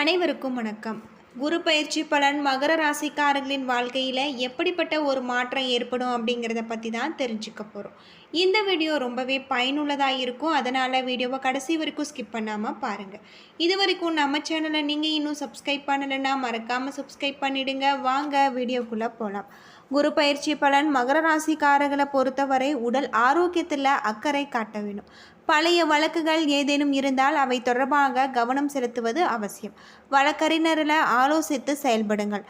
அனைவருக்கும் வணக்கம். குரு பயிற்சி பலன் மகர ராசிக்காரர்களின் வாழ்க்கையில் எப்படிப்பட்ட ஒரு மாற்றம் ஏற்படும் அப்படிங்கிறத பற்றி தான் தெரிஞ்சுக்க போகிறோம் இந்த வீடியோ ரொம்பவே பயனுள்ளதாக இருக்கும். அதனால் வீடியோவை கடைசி வரைக்கும் ஸ்கிப் பண்ணாமல் பாருங்கள் இது வரைக்கும் நம்ம சேனலை நீங்கள் இன்னும் சப்ஸ்கிரைப் பண்ணலைன்னா மறக்காமல் சப்ஸ்கிரைப் பண்ணிவிடுங்க வாங்க வீடியோக்குள்ளே போகலாம் குரு பயிற்சி பலன் மகர ராசிக்காரர்களை பொறுத்தவரை உடல் ஆரோக்கியத்தில் அக்கறை காட்ட வேண்டும் பழைய வழக்குகள் ஏதேனும் இருந்தால் அவை தொடர்பாக கவனம் செலுத்துவது அவசியம். வழக்கறிஞரில் ஆலோசித்து செயல்படுங்கள்.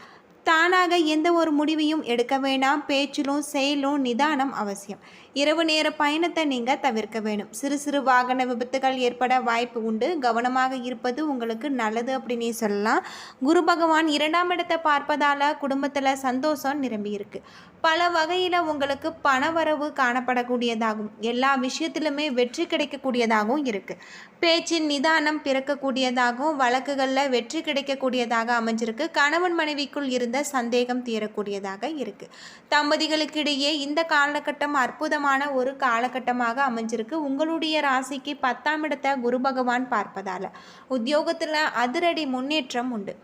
தானாக எந்த ஒரு முடிவையும் எடுக்க வேண்டாம் பேச்சிலும் செயலும் நிதானம் அவசியம். இரவு நேர பயணத்தை நீங்கள் தவிர்க்க வேணும். சிறு சிறு வாகன விபத்துகள் ஏற்பட வாய்ப்பு உண்டு. கவனமாக இருப்பது உங்களுக்கு நல்லது அப்படின்னே சொல்லலாம். குரு பகவான் இரண்டாம் இடத்தை பார்ப்பதால் குடும்பத்தில் சந்தோஷம் நிரம்பி இருக்கு. பல வகையில் உங்களுக்கு பணவரவு காணப்படக்கூடியதாகும். எல்லா விஷயத்திலுமே வெற்றி கிடைக்கக்கூடியதாகவும் இருக்குது பேச்சின் நிதானம் பிறக்கக்கூடியதாகவும் வழக்குகளில் வெற்றி கிடைக்கக்கூடியதாக அமைஞ்சிருக்கு. கணவன் மனைவிக்குள் இருந்த சந்தேகம் தீரக்கூடியதாக இருக்குது தம்பதிகளுக்கிடையே இந்த காலகட்டம் அற்புதம் அற்புதமான ஒரு காலகட்டமாக அமைஞ்சிருக்கு. உங்களுடைய ராசிக்கு பத்தாம் இடத்தை குரு பகவான் பார்ப்பதால் உத்தியோகத்தில் அதிரடி முன்னேற்றம் உண்டு.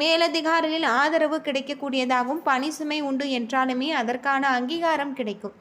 மேலதிகாரிகளில் ஆதரவு கிடைக்கக்கூடியதாகவும் பணி சுமை உண்டு என்றாலுமே அதற்கான அங்கீகாரம் கிடைக்கும்.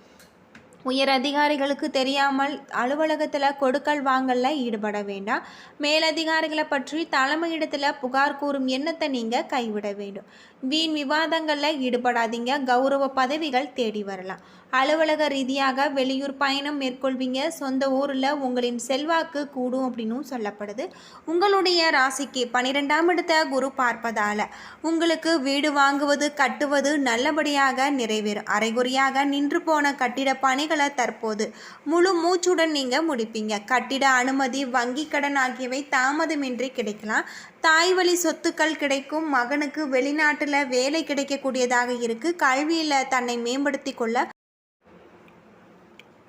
உயர் அதிகாரிகளுக்கு தெரியாமல் அலுவலகத்தில் கொடுக்கல் வாங்கல ஈடுபட வேண்டாம். மேலதிகாரிகளை பற்றி தலைமையிடத்தில் புகார் கூறும் எண்ணத்தை நீங்கள் கைவிட வேண்டும். வீண் விவாதங்களில் ஈடுபடாதீங்க. கௌரவ பதவிகள் தேடி வரலாம். அலுவலக ரீதியாக வெளியூர் பயணம் மேற்கொள்வீங்க. சொந்த ஊரில் உங்களின் செல்வாக்கு கூடும் அப்படின்னும் சொல்லப்படுது. உங்களுடைய ராசிக்கு பன்னிரெண்டாம் இடத்த குரு பார்ப்பதால் உங்களுக்கு வீடு வாங்குவது கட்டுவது நல்லபடியாக நிறைவேறும். அரைகுறையாக நின்று போன கட்டிட பணிகளை தற்போது முழு மூச்சுடன் நீங்கள் முடிப்பீங்க. கட்டிட அனுமதி வங்கி கடன் ஆகியவை தாமதமின்றி கிடைக்கலாம். தாய் வழி சொத்துக்கள் கிடைக்கும். மகனுக்கு வெளிநாட்டில் வேலை கிடைக்கக்கூடியதாக இருக்குது கல்வியில் தன்னை மேம்படுத்தி கொள்ள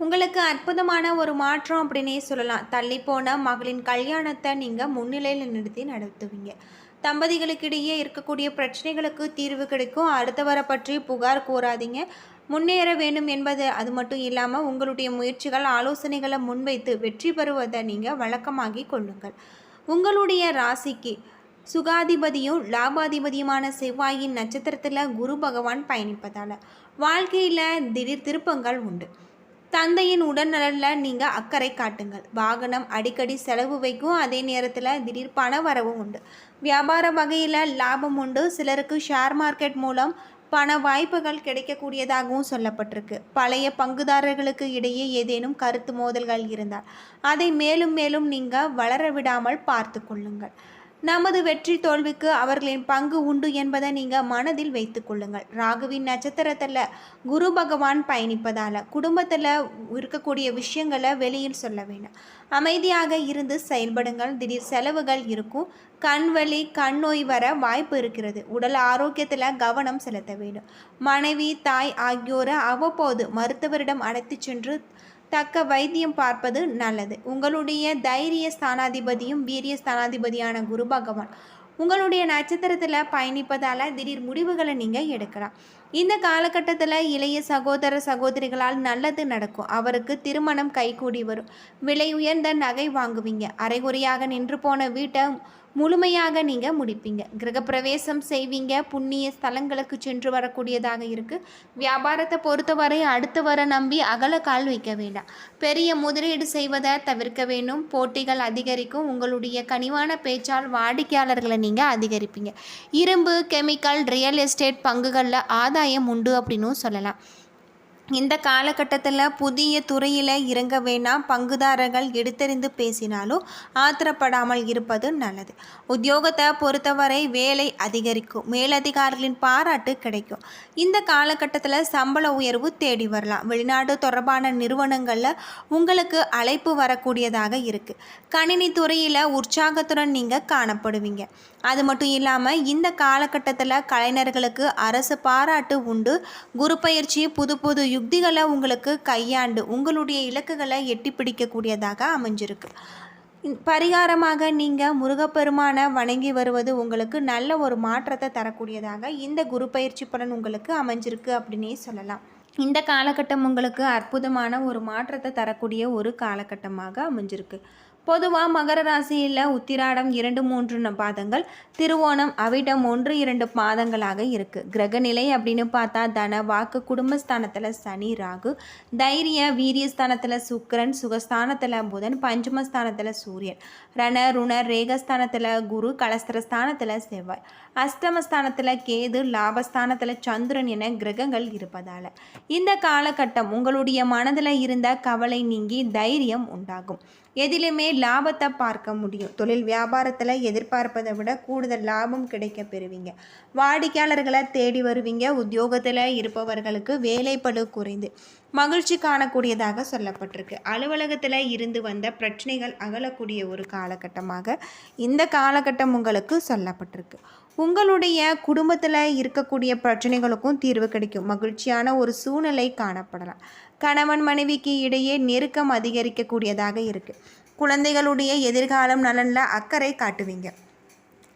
உங்களுக்கு அற்புதமான ஒரு மாற்றம் அப்படின்னே சொல்லலாம். தள்ளிப்போன மகளின் கல்யாணத்தை நீங்கள் முன்னிலையில் நிறுத்தி நடத்துவீங்க. தம்பதிகளுக்கிடையே இருக்கக்கூடிய பிரச்சனைகளுக்கு தீர்வு கிடைக்கும். அடுத்தவரை பற்றி புகார் கூறாதீங்க. முன்னேற வேண்டும் என்பது அது மட்டும் இல்லாமல் உங்களுடைய முயற்சிகள் ஆலோசனைகளை முன்வைத்து வெற்றி பெறுவதை நீங்கள் வழக்கமாகி கொள்ளுங்கள். உங்களுடைய ராசிக்கு சுகாதிபதியும் லாபாதிபதியுமான செவ்வாயின் நட்சத்திரத்தில் குரு பகவான் பயணிப்பதால் வாழ்க்கையில் திடீர் திருப்பங்கள் உண்டு. தந்தையின் உடல்நலனில் நீங்கள் அக்கறை காட்டுங்கள். வாகனம் அடிக்கடி செலவு வைக்கும். அதே நேரத்தில் திடீர் பண வரவும் உண்டு. வியாபார வகையில் லாபம் உண்டு. சிலருக்கு ஷேர் மார்க்கெட் மூலம் பண வாய்ப்புகள் கிடைக்கக்கூடியதாகவும் சொல்லப்பட்டிருக்கு. பழைய பங்குதாரர்களுக்கு இடையே ஏதேனும் கருத்து மோதல்கள் இருந்தால் அதை மேலும் மேலும் நீங்கள் வளர விடாமல் பார்த்து கொள்ளுங்கள். நமது வெற்றி தோல்விக்கு அவர்களின் பங்கு உண்டு என்பதை நீங்கள் மனதில் வைத்து கொள்ளுங்கள். ராகுவின் நட்சத்திரத்தில் குரு பகவான் பயணிப்பதால் குடும்பத்தில் இருக்கக்கூடிய விஷயங்களை வெளியில் சொல்ல வேண்டாம் அமைதியாக இருந்து செயல்படுங்கள். திடீர் செலவுகள் இருக்கும். கண் வலி கண் நோய் வர வாய்ப்பு இருக்கிறது. உடல் ஆரோக்கியத்தில் கவனம் செலுத்த வேண்டும். மனைவி தாய் ஆகியோரை அவ்வப்போது மருத்துவரிடம் அழைத்து சென்று தக்க வைத்தியம் பார்ப்பது நல்லது. உங்களுடைய தைரிய ஸ்தானாதிபதியும் வீரிய ஸ்தானாதிபதியான குரு பகவான் உங்களுடைய நட்சத்திரத்தில் பயணிப்பதால் திடீர் முடிவுகளை நீங்கள் எடுக்கலாம். இந்த காலகட்டத்தில் இளைய சகோதர சகோதரிகளால் நல்லது நடக்கும். அவருக்கு திருமணம் கைகூடி வரும். விலை உயர்ந்த நகை வாங்குவீங்க. அரைகுறையாக நின்று போன வீட்டை முழுமையாக நீங்கள் முடிப்பீங்க. கிரகப்பிரவேசம் செய்வீங்க. புண்ணிய ஸ்தலங்களுக்கு சென்று வரக்கூடியதாக இருக்குது வியாபாரத்தை பொறுத்தவரை அடுத்து வர நம்பி அகல கால் வைக்க வேண்டாம். பெரிய முதலீடு செய்வதை தவிர்க்க வேண்டும். போட்டிகள் அதிகரிக்கும். உங்களுடைய கனிவான பேச்சால் வாடிக்கையாளர்களை நீங்கள் அதிகரிப்பீங்க. இரும்பு கெமிக்கல் ரியல் எஸ்டேட் பங்குகளில் ஆதாயம் உண்டு அப்படின்னும் சொல்லலாம். இந்த காலகட்டத்தில் புதிய துறையில் இறங்க வேணாம். பங்குதாரர்கள் எடுத்தறிந்து பேசினாலும் ஆத்திரப்படாமல் இருப்பது நல்லது. உத்தியோகத்தை பொறுத்தவரை வேலை அதிகரிக்கும். மேலதிகாரிகளின் பாராட்டு கிடைக்கும். இந்த காலகட்டத்தில் சம்பள உயர்வு தேடி வரலாம். வெளிநாடு தொடர்பான நிறுவனங்களில் உங்களுக்கு அழைப்பு வரக்கூடியதாக இருக்குது கணினி துறையில் உற்சாகத்துடன் நீங்கள் காணப்படுவீங்க. அது மட்டும் இல்லாமல் இந்த காலகட்டத்தில் கலைஞர்களுக்கு அரசு பாராட்டு உண்டு. குரு பயிற்சி புது புது யுக்திகளை உங்களுக்கு கையாண்டு உங்களுடைய இலக்குகளை எட்டி பிடிக்கக்கூடியதாக அமைஞ்சிருக்கு. பரிகாரமாக நீங்கள் முருகப்பெருமானை வணங்கி வருவது உங்களுக்கு நல்ல ஒரு மாற்றத்தை தரக்கூடியதாக இந்த குரு பயிற்சி பலன் உங்களுக்கு அமைஞ்சிருக்கு அப்படின்னே சொல்லலாம். இந்த காலகட்டம் உங்களுக்கு அற்புதமான ஒரு மாற்றத்தை தரக்கூடிய ஒரு காலகட்டமாக அமைஞ்சிருக்கு. பொதுவாக மகர ராசியில் உத்திராடம் இரண்டு மூன்று பாதங்கள் திருவோணம் அவிட்டம் ஒன்று இரண்டு பாதங்களாக இருக்குது கிரகநிலை அப்படின்னு பார்த்தா தன வாக்கு குடும்பஸ்தானத்தில் சனி ராகு தைரிய வீரியஸ்தானத்தில் சுக்கரன் சுகஸ்தானத்தில் புதன் பஞ்சமஸ்தானத்தில் சூரியன் ரண ருண ரேகஸ்தானத்தில் குரு கலஸ்திரஸ்தானத்தில் செவ்வாய் அஷ்டமஸ்தானத்தில் கேது லாபஸ்தானத்தில் சந்திரன் என கிரகங்கள் இருப்பதால். இந்த காலகட்டம் உங்களுடைய மனதில் இருந்த கவலை நீங்கி தைரியம் உண்டாகும். எதிலுமே லாபத்தை பார்க்க முடியும். தொழில் வியாபாரத்தில் எதிர்பார்ப்பதை விட கூடுதல் லாபம் கிடைக்க பெறுவீங்க. வாடிக்கையாளர்களை தேடி வருவீங்க. உத்தியோகத்தில் இருப்பவர்களுக்கு வேலைப்படு குறைந்து மகிழ்ச்சி காணக்கூடியதாக சொல்லப்பட்டிருக்கு. அலுவலகத்தில் இருந்து வந்த பிரச்சனைகள் அகலக்கூடிய ஒரு காலகட்டமாக இந்த காலகட்டம் உங்களுக்கு சொல்லப்பட்டிருக்கு. உங்களுடைய குடும்பத்தில் இருக்கக்கூடிய பிரச்சனைகளுக்கும் தீர்வு கிடைக்கும். மகிழ்ச்சியான ஒரு சூழ்நிலை காணப்படலாம். கணவன் மனைவிக்கு இடையே நெருக்கம் அதிகரிக்கக்கூடியதாக இருக்குது குழந்தைகளுடைய எதிர்காலம் நலனில் அக்கறை காட்டுவீங்க.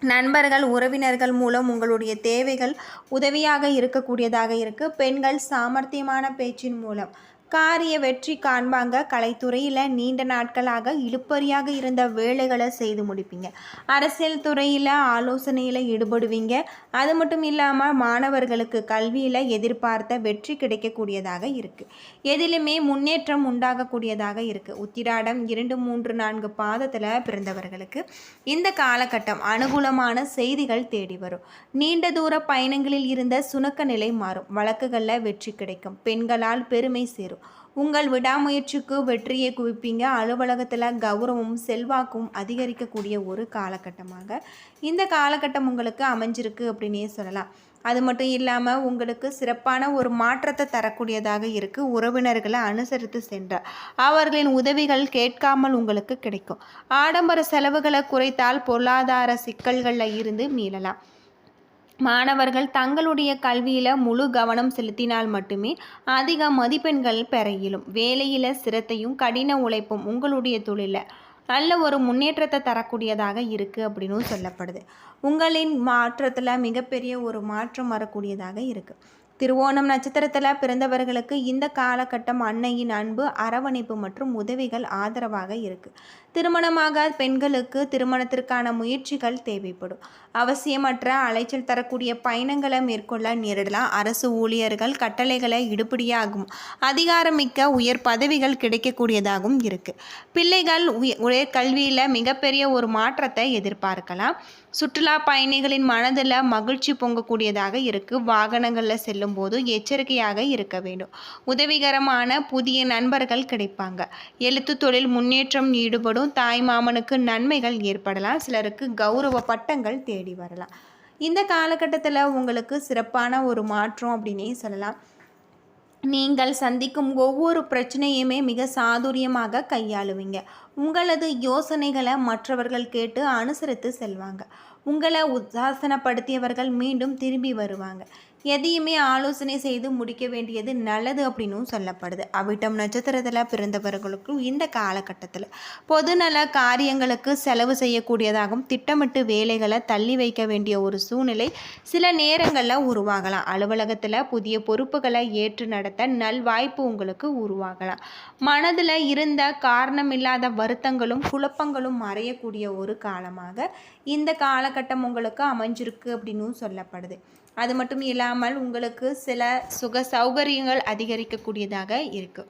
நண்பர்கள் உறவினர்கள் மூலம் உங்களுடைய தேவைகள் உதவியாக இருக்கக்கூடியதாக இருக்குது பெண்கள் சாமர்த்தியமான பேச்சின் மூலம் காரிய வெற்றி காண்பாங்க. கலைத்துறையில் நீண்ட நாட்களாக இழுப்பறியாக இருந்த வேலைகளை செய்து முடிப்பீங்க. அரசியல் துறையில் ஆலோசனையில் ஈடுபடுவீங்க. அது மட்டும் இல்லாமல் மாணவர்களுக்கு கல்வியில் எதிர்பார்த்த வெற்றி கிடைக்கக்கூடியதாக இருக்குது எதிலுமே முன்னேற்றம் உண்டாகக்கூடியதாக இருக்குது உத்திராடம் இரண்டு மூன்று நான்கு பாதத்தில் பிறந்தவர்களுக்கு இந்த காலகட்டம் அனுகூலமான செய்திகள் தேடி வரும். நீண்ட தூர பயணங்களில் இருந்த சுணக்க நிலை மாறும். வழக்குகளில் வெற்றி கிடைக்கும். பெண்களால் பெருமை சேரும். உங்கள் விடாமுயற்சிக்கு வெற்றியை குவிப்பீங்க. அலுவலகத்தில் கௌரவமும் செல்வாக்கும் அதிகரிக்கக்கூடிய ஒரு காலகட்டமாக இந்த காலகட்டம் உங்களுக்கு அமைஞ்சிருக்கு அப்படின்னே சொல்லலாம். அது மட்டும் இல்லாமல் உங்களுக்கு சிறப்பான ஒரு மாற்றத்தை தரக்கூடியதாக இருக்குது உறவினர்களை அனுசரித்து சென்றார் அவர்களின் உதவிகள் கேட்காமல் உங்களுக்கு கிடைக்கும். ஆடம்பர செலவுகளை குறைத்தால் பொருளாதார சிக்கல்களில் இருந்து மீளலாம். மாணவர்கள் தங்களுடைய கல்வியில் முழு கவனம் செலுத்தினால் மட்டுமே அதிக மதிப்பெண்கள் பெற இயலும் வேலையில் சிரத்தையும் கடின உழைப்பும் உங்களுடைய தொழிலில் நல்ல ஒரு முன்னேற்றத்தை தரக்கூடியதாக இருக்குது அப்படின்னும் சொல்லப்படுது. உங்களின் மாற்றத்தில் மிகப்பெரிய ஒரு மாற்றம் வரக்கூடியதாக இருக்குது திருவோணம் நட்சத்திரத்தில் பிறந்தவர்களுக்கு இந்த காலகட்டம் அன்னையின் அன்பு அரவணைப்பு மற்றும் உதவிகள் ஆதரவாக இருக்குது திருமணமாக பெண்களுக்கு திருமணத்திற்கான முயற்சிகள் தேவைப்படும். அவசியமற்ற அலைச்சல் தரக்கூடிய பயணங்களை மேற்கொள்ள நேரிடலாம். அரசு ஊழியர்கள் கட்டளைகளை இடுபடியாகும். அதிகாரமிக்க உயர் பதவிகள் கிடைக்கக்கூடியதாகவும் இருக்குது பிள்ளைகள் உயர் கல்வியில் மிகப்பெரிய ஒரு மாற்றத்தை எதிர்பார்க்கலாம். சுற்றுலா பயணிகளின் மனதில் மகிழ்ச்சி பொங்கக்கூடியதாக இருக்குது வாகனங்களில் செல்லும்போது எச்சரிக்கையாக இருக்க வேண்டும். உதவிகரமான புதிய நண்பர்கள் கிடைப்பாங்க. எழுத்து தொழில் முன்னேற்றம் ஈடுபடும் தாய் மாமனுக்கு நன்மைகள் ஏற்படலாம். சிலருக்கு கௌரவ பட்டங்கள் தேடி வரலாம். இந்த காலகட்டத்தில் உங்களுக்கு சிறப்பான ஒரு மாற்றம் அப்படின்னே சொல்லலாம். நீங்கள் சந்திக்கும் ஒவ்வொரு பிரச்சனையுமே மிக சாதுரியமாக கையாளுவீங்க. உங்களது யோசனைகளை மற்றவர்கள் கேட்டு அனுசரித்து செல்வாங்க. உங்களை உத்தாசனப்படுத்தியவர்கள் மீண்டும் திரும்பி வருவாங்க. எதையுமே ஆலோசனை செய்து முடிக்க வேண்டியது நல்லது அப்படின்னும் சொல்லப்படுது. அவிட்டம் நட்சத்திரத்தில் பிறந்தவர்களுக்கும் இந்த காலகட்டத்தில் பொதுநல காரியங்களுக்கு செலவு செய்யக்கூடியதாகவும் திட்டமிட்டு வேலைகளை தள்ளி வைக்க வேண்டிய ஒரு சூழ்நிலை சில நேரங்களில் உருவாகலாம். அலுவலகத்தில் புதிய பொறுப்புகளை ஏற்று நடத்த நல்வாய்ப்பு உங்களுக்கு உருவாகலாம். மனதில் இருந்த காரணமில்லாத வருத்தங்களும் குழப்பங்களும் மறையக்கூடிய ஒரு காலமாக இந்த காலகட்டம் உங்களுக்கு அமைஞ்சிருக்கு அப்படின்னும் சொல்லப்படுது. அது மட்டும் இல்லாமல் இல்லாமல் உங்களுக்கு சில சுக சௌகரியங்கள் அதிகரிக்கக்கூடியதாக இருக்குது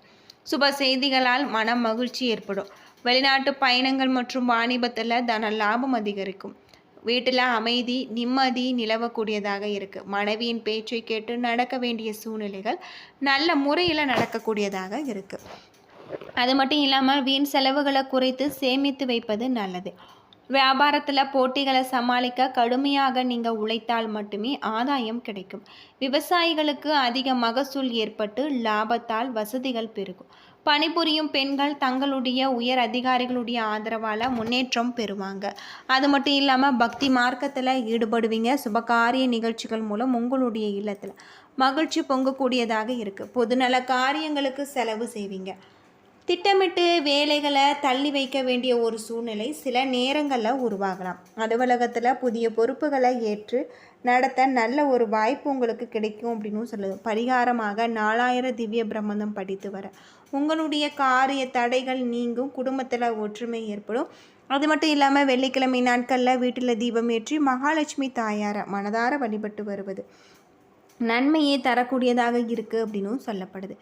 சுப செய்திகளால் மன மகிழ்ச்சி ஏற்படும். வெளிநாட்டு பயணங்கள் மற்றும் வாணிபத்தில் தன லாபம் அதிகரிக்கும். வீட்டில் அமைதி நிம்மதி நிலவக்கூடியதாக இருக்குது மனைவியின் பேச்சை கேட்டு நடக்க வேண்டிய சூழ்நிலைகள் நல்ல முறையில் நடக்கக்கூடியதாக இருக்குது அது மட்டும் இல்லாமல் வீண் செலவுகளை குறைத்து சேமித்து வைப்பது நல்லது. வியாபாரத்தில் போட்டிகளை சமாளிக்க கடுமையாக நீங்கள் உழைத்தால் மட்டுமே ஆதாயம் கிடைக்கும். விவசாயிகளுக்கு அதிக மகசூல் ஏற்பட்டு லாபத்தால் வசதிகள் பெருகும். பணிபுரியும் பெண்கள் தங்களுடைய உயர் அதிகாரிகளுடைய ஆதரவால் முன்னேற்றம் பெறுவாங்க. அது மட்டும் இல்லாமல் பக்தி மார்க்கத்தில் ஈடுபடுவீங்க. சுபகாரிய நிகழ்ச்சிகள் மூலம் உங்களுடைய இல்லத்தில் மகிழ்ச்சி பொங்கக்கூடியதாக இருக்குது பொதுநல காரியங்களுக்கு செலவு செய்வீங்க. திட்டமிட்டு வேலைகளை தள்ளி வைக்க வேண்டிய ஒரு சூழ்நிலை சில நேரங்களில் உருவாகலாம். அலுவலகத்தில் புதிய பொறுப்புகளை ஏற்று நடத்த நல்ல ஒரு வாய்ப்பு உங்களுக்கு கிடைக்கும் அப்படின்னு சொல்லுது. பரிகாரமாக நாலாயிரம் திவ்ய பிரம்மந்தம் படித்து வர. உங்களுடைய காரிய தடைகள் நீங்கும் குடும்பத்தில் ஒற்றுமை ஏற்படும். அது மட்டும் இல்லாமல் வெள்ளிக்கிழமை நாட்களில் வீட்டில் தீபம் ஏற்றி மகாலட்சுமி தாயாரை மனதார வழிபட்டு வருவது. நன்மையே தரக்கூடியதாக இருக்குது அப்படின்னும் சொல்லப்படுது.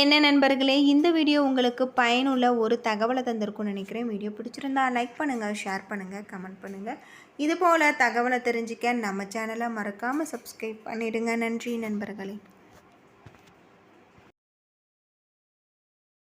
என்ன நண்பர்களே இந்த வீடியோ உங்களுக்கு பயனுள்ள ஒரு தகவலை தந்திருக்கும்னு நினைக்கிறேன். வீடியோ பிடிச்சிருந்தா லைக் பண்ணுங்கள் ஷேர் பண்ணுங்கள் கமெண்ட் பண்ணுங்கள் இதுபோல் தகவலை தெரிஞ்சுக்க நம்ம சேனலை மறக்காமல் சப்ஸ்கிரைப் பண்ணிடுங்க. நன்றி நண்பர்களே.